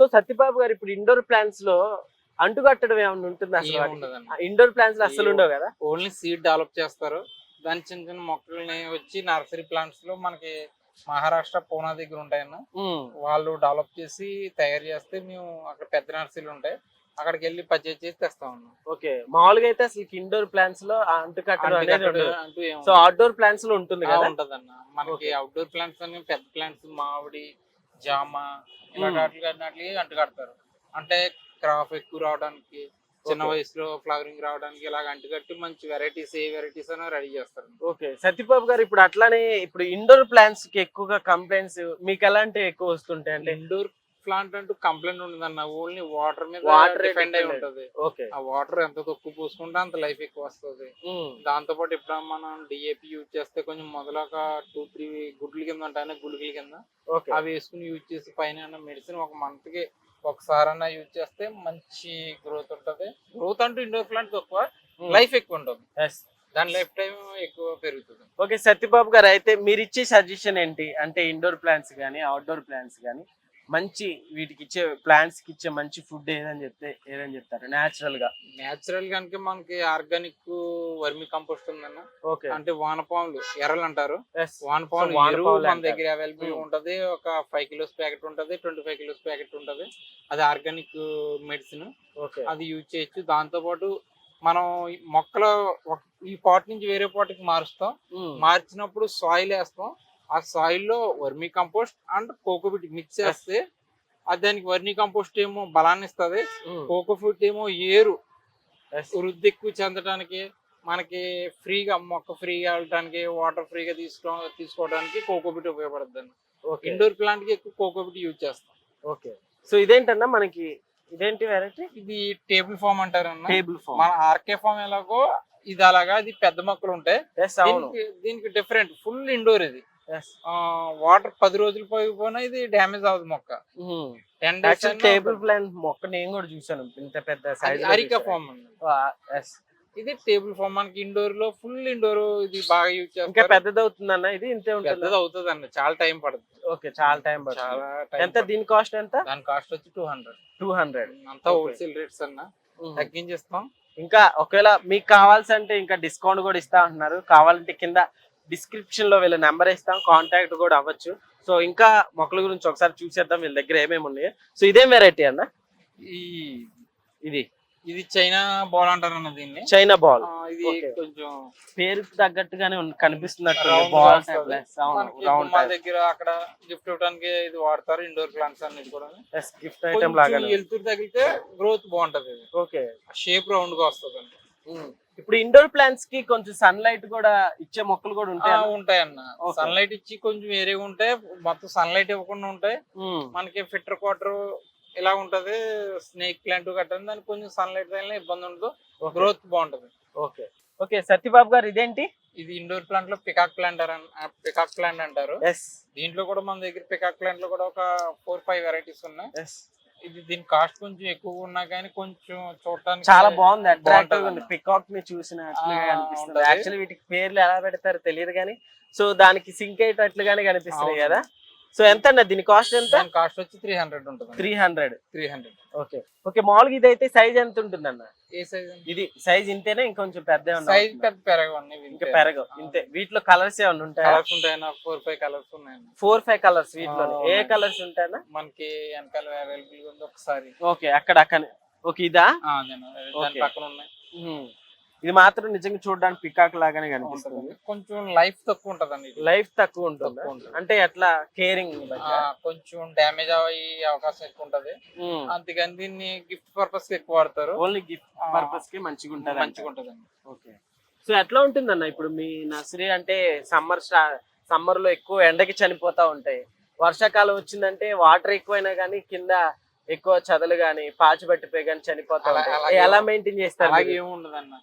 So Satyababu గారు ఇప్పుడు indoor ప్లాంట్స్లో అంటుకట్టడం ఏమైనా ఉంటుంది అసలు ఇండోర్ ప్లాంట్స్ అసలు ఉండవు కదా? ఓన్లీ సీడ్ డెవలప్ చేస్తారు. దాని చిన్న చిన్న మొక్కల్ని వచ్చి నర్సరీ ప్లాంట్స్లో మనకి మహారాష్ట్ర పూనా దగ్గర ఉంటాయన్న. వాళ్ళు డెవలప్ చేసి తయారు చేస్తే మేము అక్కడ పెద్ద నర్సరీలు ఉంటాయి. అక్కడికి వెళ్ళి పర్చేజ్ చేసి తెస్తా ఉన్నాం ఓకే. మామూలుగా అయితే అసలు ఇండోర్ ప్లాంట్స్లో అంటూ సో అవుట్డోర్ ప్లాంట్స్లో ఉంటుంది ఉంటదన్న. మనకి. అవుట్డోర్ ప్లాంట్స్ పెద్ద ప్లాంట్స్ మామిడి జామ ఇలా. వాటికి అన్నట్లు అంటుకడతారు అంటే క్రాప్ ఎక్కువ రావడానికి చిన్న. వయసులో ఫ్లవరింగ్ రావడానికి ఇలాగ అంటుకట్టి మంచి వెరైటీస్ ఏ వెరైటీస్ అని రెడీ చేస్తారు ఓకే సత్యబాబు గారు ఇప్పుడు అట్లానే ఇప్పుడు ఇండోర్ ప్లాంట్స్కి ఎక్కువగా కంప్లైంట్స్ మీకు ఎలాంటి ఎక్కువ వస్తుంటాయి అంటే ఇండోర్ ప్లాంట్ అంటూ కంప్లైంట్ ఉండదన్న ఓన్లీ వాటర్ మీద Water డిపెండ్ అయి. ఉంటది. ఓకే ఆ వాటర్ ఎంత తక్కువ పోసుకుంటే అంత లైఫ్ ఎక్కువ వస్తుంది. ఉమ్. దాంతో పాటు ఎప్పుడైనా మనం డిఏపి యూజ్ చేస్తే కొంచెం మొదలు ఒక టూ త్రీ గుడ్ల కింద ఉంటాయన్న గుళికల కింద. అవి వేసుకుని యూజ్ చేసి పైన మెడిసిన్ ఒక మంత్కి ఒకసారి అన్న యూజ్ చేస్తే మంచి గ్రోత్ ఉంటది. గ్రోత్ అంటూ ఇండోర్ ప్లాంట్ తక్కువ. లైఫ్ ఎక్కువ ఉంటుంది. దాని లైఫ్ టైం ఎక్కువ పెరుగుతుంది. ఓకే సత్యబాబు గారు అయితే మీరు ఇచ్చే సజెషన్ ఏంటి? అంటే ఇండోర్ ప్లాంట్స్ కానీ అవుట్డోర్ ప్లాంట్స్ కానీ మంచి వీటికి ఇచ్చే ప్లాంట్స్కి ఇచ్చే మంచి ఫుడ్ ఏదని చెప్తే ఏదని చెప్తారు? నేచురల్గా నేచురల్ కనుక మనకి ఆర్గానిక్ వర్మి కంపోస్ట్ ఉందన్న. ఓకే. అంటే వానపాములు ఎర్రలు అంటారు. వానపాములు మన. దగ్గర అవైలబుల్ Hmm. ఉంటది. ఒక ఫైవ్ కిలోస్ ప్యాకెట్ ఉంటది ట్వంటీ ఫైవ్ కిలోస్ ప్యాకెట్ ఉంటది. అది ఆర్గానిక్ మెడిసిన్. ఓకే. అది యూజ్ చేయొచ్చు. దాంతో పాటు మనం మొక్కలు ఈ పాట్ నుంచి వేరే పాట్కి మారుస్తాం. ఉమ్. మార్చినప్పుడు సాయిల్ వేస్తాం. ఆ సాయిల్లో vermicompost and cocopeat mix చేస్తే అది దానికి వర్మీ కంపోస్ట్ ఏమో బలాన్ని ఇస్తుంది. కోకోఫిట్ ఏమో ఏరు. వృద్ధి ఎక్కువ చెందడానికి మనకి ఫ్రీగా మొక్క ఫ్రీగా వెళ్ళడానికి వాటర్ ఫ్రీగా తీసుకో తీసుకోవడానికి కోకోబిట్ ఉపయోగపడుతుంది. ఇండోర్ ప్లాంట్కి ఎక్కువ కోకోబిట్ యూజ్ చేస్తాం. ఓకే సో ఇదేంటన్నా మనకి ఇదేంటి వెరైటీ ఇది టేబుల్ ఫామ్ అంటారు అన్న టేబుల్ ఫామ్ మన ఆర్కే ఫామ్ ఎలాగో ఇది అలాగా ఇది పెద్ద మొక్కలు ఉంటాయి. దీనికి డిఫరెంట్ ఫుల్ ఇండోర్ ఇది. వాటర్ పది రోజులు పోయిపోయినా ఇది డ్యామేజ్ అవ్వదు మొక్క. Ten days actual table plant మొక్క నేను కూడా చూసాను ఇంత పెద్ద సైజ్ అరికా ఫామ్ ఎస్ ఇది టేబుల్ ఫామ్ మనకి ఇండోర్లో ఫుల్ ఇండోర్ ఇది బాగా యూజ్ ఇంకా పెద్దది అవుతుందన్న ఇది? ఇంతే ఉంటుంది? పెద్దది అవుతుంది అండి చాలా టైం పడుతుంది. ఓకే చాలా టైం పడుతుంది. ఎంత. దీని కాస్ట్ ఎంత? దాని కాస్ట్ వచ్చి టూ హండ్రెడ్ టూ హండ్రెడ్ అంతా. హోల్సేల్ రేట్స్ అన్న. తగ్గించేస్తాం. ఇంకా ఒకవేళ మీకు కావాల్సి అంటే ఇంకా డిస్కౌంట్ కూడా ఇస్తా అంటున్నారు. కావాలంటే కింద డిస్క్రిప్షన్లో వీళ్ళ నెంబర్ ఇస్తాం కాంటాక్ట్ కూడా అవ్వచ్చు. సో ఇంకా మొక్కల గురించి ఒకసారి చూసేద్దాం వీళ్ళ దగ్గర ఏమేమి ఉన్నాయి. సో ఇదేం వెరైటీ అన్న? ఈ ఇది. ఇది చైనా బాల్ అంటారు అన్న దీన్ని. చైనా బాల్ ఇది. కొంచెం పేరు తగ్గట్టుగానే కనిపిస్తున్నట్టు బాల్ రౌండ్ మా దగ్గర అక్కడ గిఫ్ట్ ఇవ్వడానికి ఇది వాడతారు ఇండోర్ ప్లాంట్స్ అన్నిటి కూడా. గిఫ్ట్ ఐటమ్ లాగా కొంచెం వెలుతురు తగిలితే గ్రోత్ బాగుంటది. ఇది ఓకే షేప్ రౌండ్గా వస్తుంది ఇప్పుడు ఇండోర్ ప్లాంట్స్కి కొంచెం సన్ లైట్ కూడా ఇచ్చే మొక్కలు కూడా ఉంటాయి ఉంటాయి అన్న. Okay. సన్లైట్ ఇచ్చి కొంచెం వేరేగా ఉంటాయి మొత్తం సన్లైట్ ఇవ్వకుండా ఉంటాయి మనకి ఫిల్టర్ క్వార్టర్ ఇలా ఉంటది? స్నేక్ ప్లాంట్ కట్టండి దానికి కొంచెం సన్లైట్ తగిలిన ఇబ్బంది ఉండదు. గ్రోత్ బాగుంటది. ఓకే ఓకే సత్యబాబు గారు ఇదేంటి? ఇది ఇండోర్ ప్లాంట్లో పికాక్ ప్లాంట్ పికాక్ ప్లాంట్ అంటారు. దీంట్లో కూడా మన దగ్గర పికాక్ ప్లాంట్లో కూడా ఒక ఫోర్ ఫైవ్ వెరైటీస్ ఉన్నాయి. ఇది దీని కాస్ట్ కొంచెం ఎక్కువ ఉన్నా కానీ కొంచెం చూడటానికి చాలా బాగుంది అట్రాక్టివ్ ఉంది. పికాక్ని చూసినట్లుగా కనిపిస్తుంది ఉంటది. యాక్చువల్లీ వీటికి పేర్లు ఎలా పెడతారో తెలియదు కానీ సో దానికి సింక్ అయ్యేటట్లుగానే కనిపిస్తున్నాయి అవును. కదా సో ఎంత అన్న దీని కాస్ట్ ఎంత? కాస్ట్ వచ్చి త్రీ హండ్రెడ్ ఉంటుంది. Three hundred three hundred okay okay మామూలుగా ఇది అయితే సైజ్ ఎంత ఉంటుంది అన్న ఏ సైజ్ ఇది సైజ్ ఇంతేనా ఇంకొంచెం పెద్ద సైజ్ పెద్ద పెరగవండి ఇంకా పెరగవు. ఇంతే. వీటిలో కలర్స్ ఏమైనా ఉంటాయా? కలర్స్ ఉంటాయన్న ఫోర్ ఫైవ్ కలర్స్ ఉన్నాయన్న ఫోర్ ఫైవ్ కలర్స్ వీటిలో ఏ ఉన్నాయి. కలర్స్ ఉంటాయన్నా? మనకి వెనకాల అవైలబుల్ ఉంది ఒకసారి. ఓకే అక్కడ అక్కడ. ఓకే ఇదా. పక్కన ఉన్నాయి. ఉమ్. ఇది మాత్రం నిజంగా చూడడానికి పికాక్ లాగానే కనిపిస్తుంది. ఉంటది. కొంచెం లైఫ్ తక్కువ ఉంటదండి. లైఫ్ తక్కువ ఉంటుంది. ఉంటుంది. అంటే ఎట్లా? కేరింగ్ కొంచెం డ్యామేజ్ అయ్యే అవకాశం ఎక్కువ ఉంటది. అందుకని దీన్ని గిఫ్ట్ పర్పస్ ఎక్కువ వాడతారు. ఓన్లీ గిఫ్ట్ పర్పస్కి మంచిగా ఉంటుంది మంచిగా ఉంటదండి. ఓకే. సో ఎట్లా ఉంటుందన్న ఇప్పుడు మీ నర్సరీ అంటే సమ్మర్ సమ్మర్లో ఎక్కువ ఎండకి చనిపోతా ఉంటాయి. వర్షాకాలం వచ్చిందంటే వాటర్ ఎక్కువైనా కానీ కింద ఎక్కువ చదలు గాని పాచి పట్టిపోయి కానీ చనిపోతా ఉంటాయి. ఎలా మెయింటైన్ చేస్తారు అలాగే? ఏమి ఉండదన్న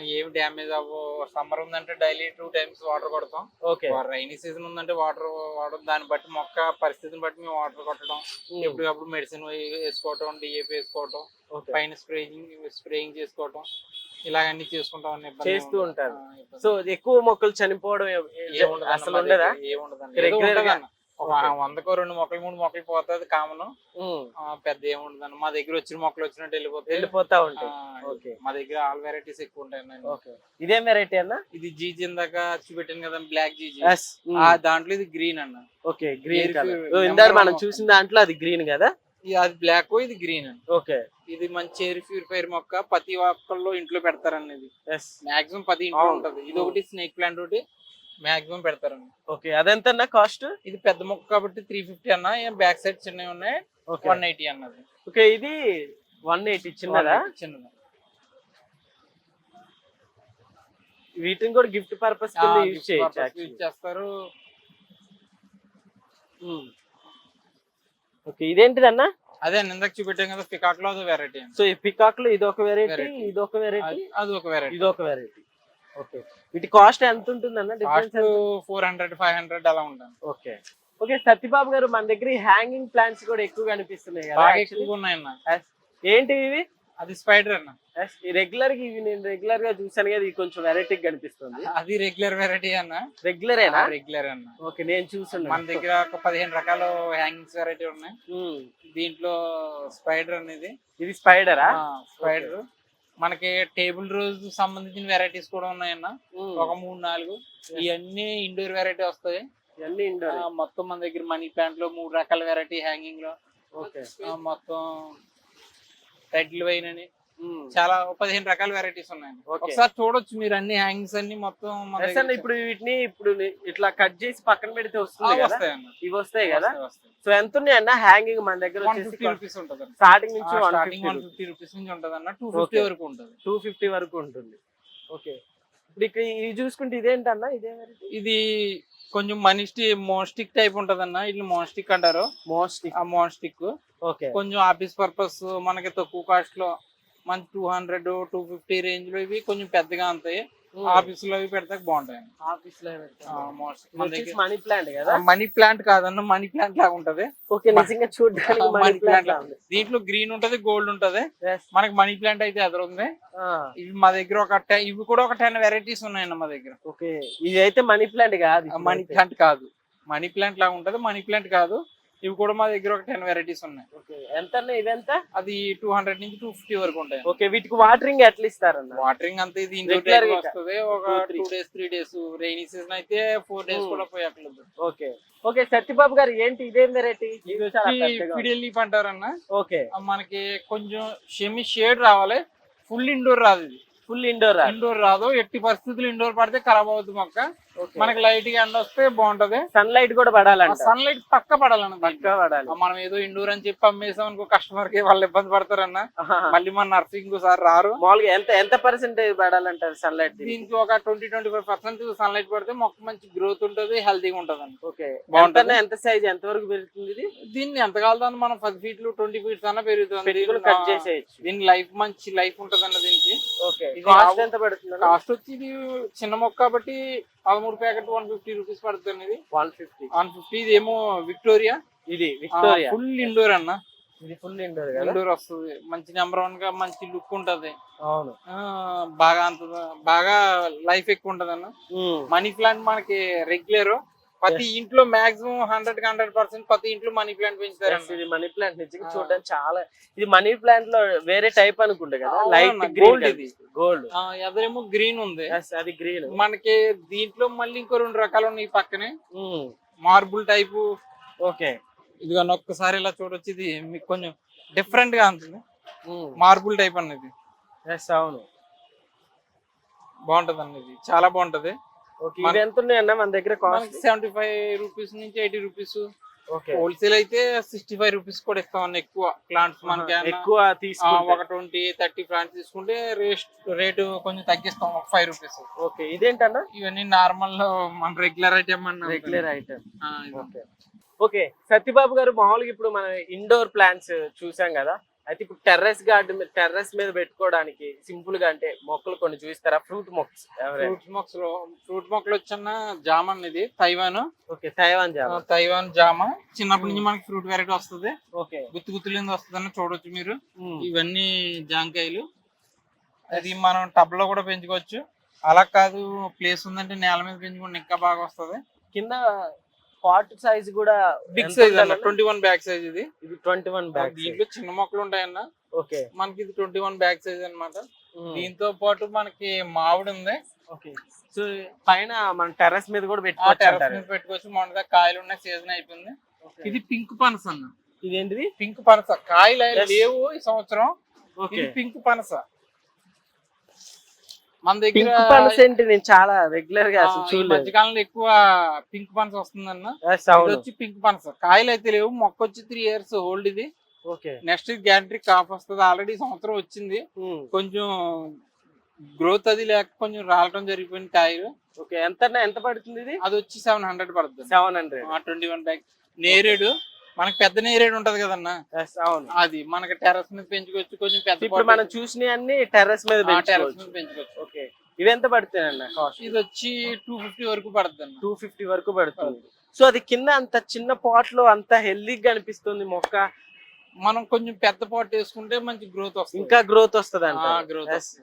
ఏమి డ్యామేజ్ అవ్వ సమ్మర్ ఉందంటే డైలీ టూ టైమ్స్ వాటర్ కొడతాం. ఓకే. రైనీ సీజన్ ఉందంటే వాటర్ వాడడం దాన్ని బట్టి మొక్క పరిస్థితిని బట్టి మేము వాటర్ కొట్టడం. ఎప్పటికప్పుడు మెడిసిన్ వేసుకోవటం డిఏపి వేసుకోవటం. పైన స్ప్రేయింగ్ స్ప్రేయింగ్ చేసుకోవటం. ఇలాగన్నీ చేసుకుంటాం అన్న ఇబ్బంది చేస్తూ ఉంటారు. సో ఎక్కువ మొక్కలు చనిపోవడం ఏ- ఏ- అసలు ఉండదా? దగ్గర, వందకో రెండు మొక్కలు మూడు మొక్కలు పోతుంది కామన్. పెద్ద ఏముండదు మా దగ్గర వచ్చిన మొక్కలు వచ్చినట్టు వెళ్ళిపోతాయి. వెళ్ళిపోతా ఉంటాయి. ఓకే. మా దగ్గర ఆల్ వెరైటీస్ ఎక్కువ ఉంటాయి ఇదేం వెరైటీ అన్న? ఇది జీజీ ఇందాక చూపెట్టాను కదా బ్లాక్ జీజీ దాంట్లో ఇది గ్రీన్ అన్న. ఓకే గ్రీన్ ఇందాక మనం చూసిన దాంట్లో అది గ్రీన్ కదా? ఇది అది బ్లాక్ ఇది గ్రీన్ ఓకే. ఇది మంచి ఎయిర్ ప్యూరిఫైర్ మొక్క. ప్రతి ఒక్కళ్ళు ఇంట్లో పెడతారన్నది. మాక్సిమం పది ఇంట్లో. ఉంటది. ఇది ఒకటి స్నేక్ ప్లాంట్ ఒకటి. మాక్సిమం పెడతారండి. ఓకే అదెంత కాస్ట్? ఇది పెద్ద మొక్క కాబట్టి త్రీ ఫిఫ్టీ అన్న బ్యాక్ సైడ్ చిన్నవి ఉన్నాయి వన్ ఎయిటీ అన్నది. ఓకే ఇది వన్ ఎయిటీ చిన్నదా? 180 చిన్నది. వీటిని కూడా గిఫ్ట్ పర్పస్ యూజ్ చేస్తారు. ఓకే ఇదేంటిది అన్న అదే అన్న ఇందాక చూపెట్టాం కదా పికాక్లో అది వెరైటీ సో ఈ పికాక్లో ఇది ఒక వెరైటీ. ఇది ఒక వెరైటీ అది ఒక వెరైటీ ఇది ఒక వెరైటీ ఓకే. వీటి కాస్ట్ ఎంత ఉంటుంది అన్న difference four hundred five hundred అలా ఉంటుంది. ఓకే. ఓకే సత్యబాబు గారు మన దగ్గర హ్యాంగింగ్ ప్లాంట్స్ కూడా ఎక్కువ కనిపిస్తున్నాయి కదా బాగా actually. ఎక్కువగా ఉన్నాయన్న. Yes. ఏంటి ఇవి? అది స్పైడర్ అన్న. రెగ్యులర్గా ఇవి నేను రెగ్యులర్గా చూసాను కదా ఇది కొంచెం వెరైటీ కనిపిస్తుంది అది రెగ్యులర్ వెరైటీ అన్న. రెగ్యులరేనా రెగ్యులర్ అన్న. ఓకే నేను చూసాను మన దగ్గర ఒక పదిహేను రకాల హ్యాంగింగ్స్ వెరైటీ ఉన్నాయి. ఉమ్. దీంట్లో స్పైడర్ అనేది ఇది. స్పైడరా స్పైడర్ మనకి టేబుల్ రోజ్ సంబంధించిన వెరైటీస్ కూడా ఉన్నాయన్న. ఒక మూడు నాలుగు. ఇవన్నీ ఇండోర్ వెరైటీ వస్తాయి. మొత్తం మన దగ్గర మనీ ప్లాంట్లో మూడు రకాల వెరైటీ హ్యాంగింగ్లో మొత్తం టైటిల్ వైన్ అని చాలా పదిహేను రకాల వెరైటీస్ ఉన్నాయి. ఒకసారి చూడొచ్చు మీరు అన్ని హ్యాంగింగ్స్ అన్ని మొత్తం ఇప్పుడు వీటిని ఇప్పుడు ఇట్లా కట్ చేసి పక్కన పెడితే వస్తుంది ఇవి వస్తాయి కదా. సో ఎంత ఉన్నాయి అన్న హ్యాంగింగ్ మన దగ్గర వన్ ఫిఫ్టీ వచ్చేసి రూపీస్ ఉంటుంది. స్టార్టింగ్ నుంచి వన్ ఫిఫ్టీ రూపీస్ నుంచి ఉంటుంది అన్న. Two fifty. వరకు ఉంటుంది. టూ ఫిఫ్టీ వరకు ఉంటుంది. ఓకే ఇప్పుడు ఇక్కడ ఇది చూసుకుంటే ఇదేంటన్నా? ఇదే ఇది కొంచెం మనీ మోన్స్టిక్ టైప్ ఉంటది అన్న ఇట్లా మోన్స్టిక్ అంటారు. మోస్ట్ ఆ మోన్స్టిక్ ఓకే కొంచెం ఆఫీస్ పర్పస్ మనకి తక్కువ కాస్ట్లో మంచి టూ హండ్రెడ్ టూ ఫిఫ్టీ రేంజ్లో ఇవి కొంచెం పెద్దగా ఉంటాయి. ఆఫీస్లో పెడితే బాగుంటాయి. ఆఫీస్లో మనీ ప్లాంట్ కదా? మనీ ప్లాంట్ కాదన్న మనీ ప్లాంట్ లాగా ఉంటది. చూడడానికి మనీ ప్లాంట్ దీంట్లో గ్రీన్ ఉంటది గోల్డ్ ఉంటది. మనకి మనీ ప్లాంట్ అయితే ఎదురు ఉంది ఇవి మా దగ్గర ఒక టెన్ ఇవి కూడా ఒక టెన్ వెరైటీస్ ఉన్నాయన్న మా దగ్గర. ఓకే ఇది అయితే మనీ ప్లాంట్ కాదు మనీ ప్లాంట్ కాదు. మనీ ప్లాంట్ లాగా ఉంటది మనీ ప్లాంట్ కాదు. ఇవి కూడా మా దగ్గర ఒక టెన్ వెరైటీస్ ఉన్నాయి. ఓకే. ఎంత? ఇదెంత అది టూ హండ్రెడ్ నుంచి టూ ఫిఫ్టీ వరకు ఉంటాయి ఓకే వీటికి వాటరింగ్ ఎట్లా ఇస్తారన్న? వాటరింగ్ అంతా ఇది వస్తుంది. ఒక. Two days three days rainy season అయితే ఫోర్ డేస్ Hmm. కూడా పోయట్లేదు ఓకే. ఓకే సత్యబాబు గారు ఏంటి ఇదేం వెరైటీ ఫిడియల్ లీఫ్ అంటారన్న ఓకే. మనకి కొంచెం షెమి షేడ్ రావాలి. ఫుల్ ఇండోర్ రాదు ఇది. ఫుల్ ఇండోర్ ఇండోర్ రాదు. ఎట్టి పరిస్థితులు ఇండోర్ పడితే ఖరాబ్ అవుతుంది మొక్క. మనకి లైట్గా ఎండ వస్తే బాగుంటది. సన్ లైట్ కూడా పడాలంట. సన్ లైట్ పక్క పడాలన్న. పక్కా పడాలి. మనం ఏదో ఇండోర్ అని చెప్పి అమ్మేసాం అనుకో కస్టమర్కి వాళ్ళు ఇబ్బంది పడతారన్న. మళ్ళీ మన నర్సింగ్ సార్ రారు. మామూలుగా ఎంత ఎంత పర్సెంటేజ్ పడాలంటారు సన్ లైట్ దీనికి ఒక twenty twenty five percent sun light పడితే మొక్క మంచి గ్రోత్ ఉంటది హెల్తీగా ఉంటది అండి ఓకే. బాగుంటది. ఎంత సైజ్ ఎంత వరకు పెరుగుతుంది ఇది? దీన్ని ఎంత కాలుతుంది? మనం పది ఫీట్లు ట్వంటీ ఫీట్స్ అన్న పెరుగుతుంది. కట్ చేసేయచ్చు. దీని లైఫ్ మంచి లైఫ్ ఉంటది అన్న దీనికి. ఓకే. కాస్ట్ ఎంత పడుతుంది కాస్ట్ వచ్చి ఇది చిన్న మొక్క కాబట్టి పదమూడు ప్యాకెట్ వన్ ఫిఫ్టీ రూపీస్ పడుతుంది ఇది. One fifty. వన్ ఫిఫ్టీ ఇది ఏమో విక్టోరియా? ఇది విక్టోరియా. ఫుల్ ఇండోర్ అన్న. ఇది ఫుల్ ఇండోర్ ఇండోర్ వస్తుంది. మంచి నెంబర్ వన్గా మంచి లుక్ ఉంటది. అవును. బాగా అంత బాగా లైఫ్ ఎక్కువ ఉంటది అన్న. మనీ ప్లాంట్ మనకి రెగ్యులర్ ప్రతి ఇంట్లో మాక్సిమం హండ్రెడ్ హండ్రెడ్ పర్సెంట్ ప్రతి ఇంట్లో మనీ ప్లాంట్ పెంచుతారు ఇది మనీ ప్లాంట్ నిజంగా ఆ. చూడడానికి చాలా ఇది మనీ ప్లాంట్లో వేరే టైప్ అనుకుంటా కదా లైట్ గోల్డ్ ఇది. గోల్డ్. ఎదరేమో గ్రీన్ ఉంది. అది గ్రీన్. మనకి దీంట్లో మళ్ళీ ఇంకో రెండు రకాలు ఉన్నాయి పక్కనే. Marble type. ఓకే. ఇదిగో ఒక్కసారి ఇలా చూడొచ్చు ఇది మీకు కొంచెం డిఫరెంట్గా ఉంటుంది. మార్బుల్ టైప్ అన్నది. ఎస్ అవును. బాగుంటది అన్నది చాలా బాగుంటది. ఇది ఎంత ఉన్నాయన్న మన దగ్గర కాస్ట్ సెవెంటీ ఫైవ్ రూపీస్ నుంచి ఎయిటీ రూపీస్ హోల్సేల్ అయితే సిక్స్టీ ఫైవ్ రూపీస్ కూడా ఇస్తాం అన్న ఎక్కువ ప్లాంట్స్ మనకి. ఎక్కువ ఒక ట్వంటీ థర్టీ ప్లాంట్స్ తీసుకుంటే రేట్ రేటు కొంచెం తగ్గిస్తాం ఒక ఫైవ్ రూపీస్ ఓకే ఇదేంటన్నా? ఇవన్నీ నార్మల్ మన రెగ్యులర్ ఐటమ్ అన్న regular item. Okay. Okay Satyababu garu మామూలుగా ఇప్పుడు మన ఇండోర్ ప్లాంట్స్ చూసాం కదా. అయితే ఇప్పుడు టెర్రస్ గార్డెన్ టెర్రస్ మీద పెట్టుకోవడానికి సింపుల్గా అంటే మొక్కలు కొన్ని చూస్తారా ఫ్రూట్ ఎవరైనా? ఫ్రూట్స్ మొక్కలు లో ఫ్రూట్ మొక్కలు వచ్చన్న జామ ఇది తైవాన్. ఓకే తైవాన్ జామ. తైవాన్ జామ. చిన్నప్పటి నుంచి మనకి ఫ్రూట్ వెరైటీ వస్తుంది. ఓకే. గుత్తు గుత్తులింది వస్తుందని చూడొచ్చు మీరు. ఇవన్నీ జాంకాయలు. అది మనం టబ్లో కూడా పెంచుకోవచ్చు. అలా కాదు ప్లేస్ ఉందంటే నేల మీద పెంచుకుంటే ఇంకా బాగా వస్తుంది. కింద పాట్ సైజ్ కూడా బిగ్ సైజ్ అన్న? ట్వంటీ వన్ బ్యాగ్ సైజ్ ఇది. ఇది ట్వంటీ వన్ బ్యాగ్ దీంట్లో చిన్న మొక్కలు ఉంటాయన్న. ఓకే. మనకి ఇది ట్వంటీ వన్ బ్యాగ్ సైజ్ అన్నమాట. దీంతో పాటు మనకి మామిడి ఉంది. ఓకే. సో పైన మన టెర్రస్ మీద కూడా పెట్టుకోవచ్చు అంటారు. మీద పెట్టుకోవచ్చు. మొన్నగా కాయలు ఉన్నాయి సీజన్ అయిపోయింది. ఇది పింక్ పనస అన్న. ఇదేంటిది? పింక్ పనస. కాయలు. లేవు ఈ సంవత్సరం. ఓకే. ఇది పింక్ పనస. మన దగ్గర పనస ఏంటి? నేను చాలా రెగ్యులర్గా ఆ, చూడలేదు. మధ్యకాలంలో ఎక్కువ పింక్ పనస వస్తుందన్న. ఇది అవును. వచ్చి పింక్ పనస కాయలు అయితే లేవు. మొక్క వచ్చి త్రీ ఇయర్స్ ఓల్డ్ ఇది. ఓకే. నెక్స్ట్ గ్యారంటీ కాపు వస్తుంది. ఆల్రెడీ సంవత్సరం వచ్చింది. కొంచెం గ్రోత్ అది లేక కొంచెం రాలటం జరిగిపోయింది కాయలు. ఓకే. ఎంత ఎంత పడుతుంది ఇది? అది వచ్చి సెవెన్ హండ్రెడ్ పడుతుంది. Seven hundred twenty one bag నేరేడు. మనకి పెద్ద నేరేడు ఉంటది కదన్న? అవును. అది మనకి టెర్రస్ మీద పెంచుకోవచ్చు కొంచెం పెద్ద ఇప్పుడు మనం చూసిన అన్ని టెర్రస్ మీద టెర్రస్ పెంచుకోవచ్చు మీద పెంచుకోవచ్చు. ఓకే. ఇవి ఎంత పడుతుంది అన్న కాస్ట్? ఇది వచ్చి టూ ఫిఫ్టీ వరకు పడుతుంది టూ ఫిఫ్టీ వరకు పడుతుంది. సో అది కింద అంత చిన్న పాట్లో అంత హెల్దీగా కనిపిస్తుంది మొక్క? మనం కొంచెం పెద్ద పాట్ వేసుకుంటే మంచి గ్రోత్ వస్తుంది. ఇంకా గ్రోత్ వస్తుంది అంట వస్తుంది.